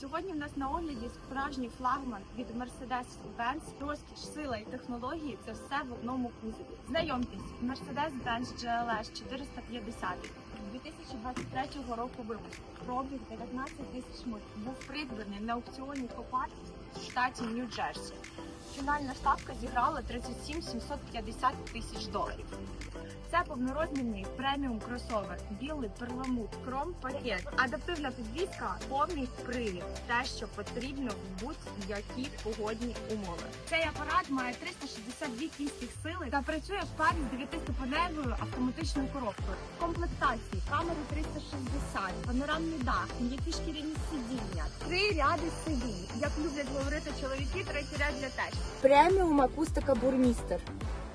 Сьогодні в нас на огляді справжній флагман від Mercedes-Benz. Розкіш, сила і технології це все в одному кузові. Знайомтесь, Mercedes-Benz GLS 450 2023 року випуску. Пробіг 19 тисяч миль. Був придбаний на аукціоні Копар в штаті Нью-Джерсі. Фінальна ставка зіграла 37 750 тисяч доларів. Це повнорозмірний преміум кросовер, білий перламут, кром пакет, адаптивна підвізка, повний привід, те, що потрібно в будь-які погодні умови. Цей апарат має 362 кінських сили та працює в парі з 9-ступеневою автоматичною коробкою. В комплектації камери 360, панорамний дах, м'які шкіряні сидіння, три ряди сидінь. Як люблять говорити чоловіки, третій ряд для теж. Преміум акустика бурмістер.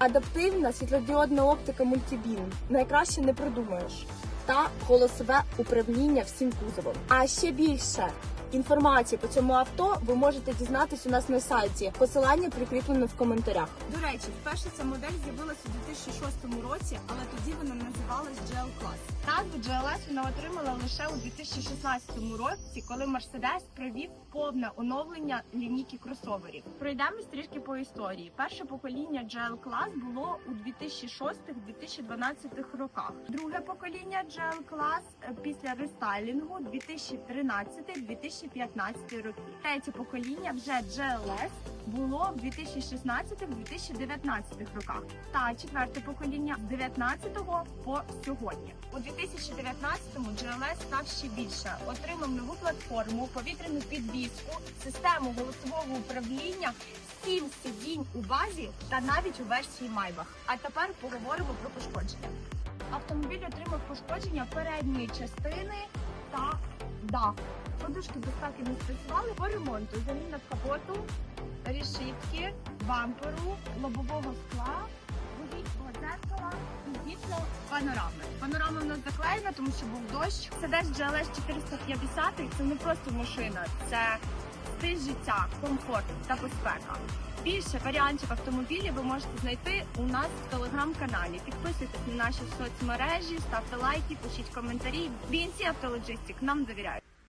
Адаптивна світлодіодна оптика мультибін Найкраще не придумаєш. Та голосове управління всім кузовом. А ще більше інформації по цьому авто ви можете дізнатись у нас на сайті. Посилання прикріплено в коментарях. До речі, вперше ця модель з'явилася у 2006 році, але тоді вона називалась GL Class. Назву GLS вона отримала лише у 2016 році, коли Mercedes провів повне оновлення лінійки кросоверів. Пройдемось трішки по історії. Перше покоління GL Class було у 2006-2012 роках. Друге покоління GL Class е, після рестайлінгу 2013-2015 роки. Третє покоління вже GLS було в 2016-2019 роках. Та четверте покоління з 19-го по сьогодні. У 2019-му GLS став ще більше. Отримав нову платформу, повітряну підвіску, систему голосового управління, сім сидінь у базі та навіть у версії Maybach. А тепер поговоримо про пошкодження. Автомобіль отримав пошкодження передньої частини та даху. Подушки безпеки не спрацювали по ремонту. Заміна капоту, решітки, бамперу, лобового скла, і дійсно панорами. Панорама в нас заклеєна, тому що був дощ. Це десь GLS 450 це не просто машина, це стиль життя, комфорт та безпека. Більше варіантів автомобілів ви можете знайти у нас в телеграм-каналі. Підписуйтесь на наші соцмережі, ставте лайки, пишіть коментарі. BNC Автологістик нам довіряють.